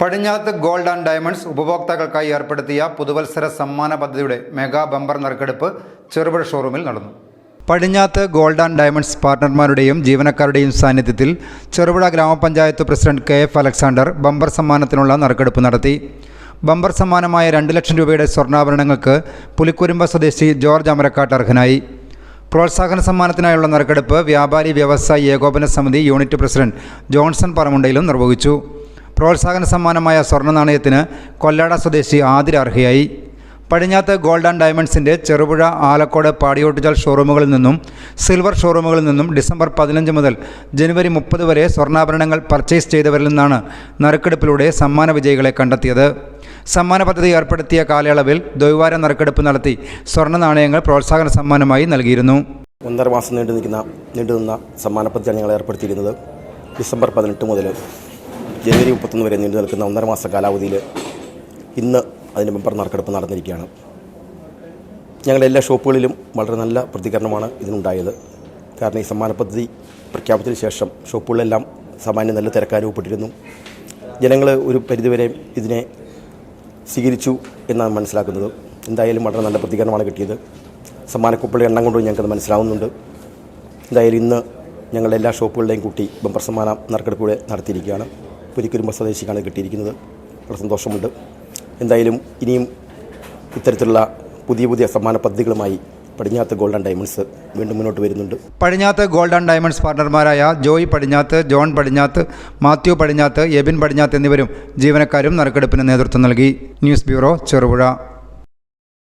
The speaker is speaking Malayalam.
പടിഞ്ഞാത്ത് ഗോൾഡ് ആൻഡ് ഡയമണ്ട്സ് ഉപഭോക്താക്കൾക്കായി ഏർപ്പെടുത്തിയ പുതുവത്സര സമ്മാന പദ്ധതിയുടെ മെഗാ ബമ്പർ നറുക്കെടുപ്പ് ചെറുപുഴ ഷോറൂമിൽ നടന്നു. പടിഞ്ഞാത്ത് ഗോൾഡ് ആൻഡ് ഡയമണ്ട്സ് പാർട്ണർമാരുടെയും ജീവനക്കാരുടെയും സാന്നിധ്യത്തിൽ ചെറുപുഴ ഗ്രാമപഞ്ചായത്ത് president K F Alexander bumper സമ്മാനത്തിനുള്ള നറുക്കെടുപ്പ് നടത്തി. ബമ്പർ സമ്മാനമായ രണ്ട് ലക്ഷം രൂപയുടെ സ്വർണാഭരണങ്ങൾക്ക് പുലിക്കുരുമ്പ സ്വദേശി ജോർജ് അമരക്കാട്ട് അർഹനായി. പ്രോത്സാഹന സമ്മാനത്തിനായുള്ള നറുക്കെടുപ്പ് വ്യാപാരി വ്യവസായി ഏകോപന സമിതി യൂണിറ്റ് പ്രസിഡന്റ് ജോൺസൺ പറമുണ്ടയിലും നിർവഹിച്ചു. പ്രോത്സാഹന സമ്മാനമായ സ്വർണ നാണയത്തിന് കൊല്ലാട സ്വദേശി ആതിര അർഹയായി. പടിഞ്ഞാത്ത് ഗോൾഡ് ആൻഡ് ഡയമണ്ട്സിന്റെ ചെറുപുഴ ആലക്കോട് പാടിയോട്ടുചാൽ ഷോറൂമുകളിൽ നിന്നും സിൽവർ ഷോറൂമുകളിൽ നിന്നും ഡിസംബർ പതിനഞ്ച് മുതൽ ജനുവരി മുപ്പത് വരെ സ്വർണാഭരണങ്ങൾ പർച്ചേസ് ചെയ്തവരിൽ നിന്നാണ് നറുക്കെടുപ്പിലൂടെ സമ്മാന വിജയികളെ കണ്ടെത്തിയത്. സമ്മാന പദ്ധതി ഏർപ്പെടുത്തിയ കാലയളവിൽ ദ്വൈവാര നറുക്കെടുപ്പ് നടത്തി സ്വർണ നാണയങ്ങൾ പ്രോത്സാഹന സമ്മാനമായി നൽകിയിരുന്നു. ഒന്നര മാസം നീണ്ടു നിൽക്കുന്ന നീണ്ടു നിന്ന സമ്മാന പദ്ധതിയാണ് ഞങ്ങൾ ഏർപ്പെടുത്തിയിരുന്നത് ഡിസംബർ പതിനെട്ട് മുതൽ ജനുവരി മുപ്പത്തൊന്ന് വരെ നീണ്ടു നിൽക്കുന്ന ഒന്നര മാസ കാലാവധിയിൽ ഇന്ന് അതിന്റെ മെമ്പർ നറുക്കെടുപ്പ് നടന്നിരിക്കുകയാണ്. ഞങ്ങളുടെ എല്ലാ ഷോപ്പുകളിലും വളരെ നല്ല പ്രതികരണമാണ് ഇതിനുണ്ടായത്. കാരണം ഈ സമ്മാന പദ്ധതി പ്രഖ്യാപനത്തിന് ശേഷം ഷോപ്പുകളിലെല്ലാം സാമാന്യം നല്ല തിരക്കാനുഭവപ്പെട്ടിരുന്നു ജനങ്ങൾ ഒരു പരിധിവരെ ഇതിനെ സ്വീകരിച്ചു എന്നാണ് മനസ്സിലാക്കുന്നത്. എന്തായാലും വളരെ നല്ല പ്രതികരണമാണ് കിട്ടിയത്. സമ്മാനക്കുപ്പിളുടെ എണ്ണം കൊണ്ട് ഞങ്ങൾക്കത് മനസ്സിലാവുന്നുണ്ട്. എന്തായാലും ഇന്ന് ഞങ്ങളുടെ എല്ലാ ഷോപ്പുകളുടെയും കൂട്ടി ബമ്പർ സമ്മാനം നറുക്കെടുപ്പ് നടത്തിയിരിക്കുകയാണ്. പുലിക്കുരുമ്പ സ്വദേശിക്കാണ് കിട്ടിയിരിക്കുന്നത് വളരെ സന്തോഷമുണ്ട്. എന്തായാലും ഇനിയും ഇത്തരത്തിലുള്ള പുതിയ പുതിയ സമ്മാന പദ്ധതികളുമായി പടിഞ്ഞാത്ത് ഗോൾഡൻ ഡയമണ്ട്സ് വീണ്ടും മുന്നോട്ട് വരുന്നുണ്ട്. പടിഞ്ഞാത്ത് ഗോൾഡൻ ഡയമണ്ട്സ് പാർട്ണർമാരായ ജോയ് പടിഞ്ഞാത്ത് ജോൺ പടിഞ്ഞാത്ത് മാത്യു പടിഞ്ഞാത്ത് എബിൻ പടിഞ്ഞാത്ത് എന്നിവരും ജീവനക്കാരും നറുക്കെടുപ്പിന് നേതൃത്വം നൽകി. News bureau Cherupuzha.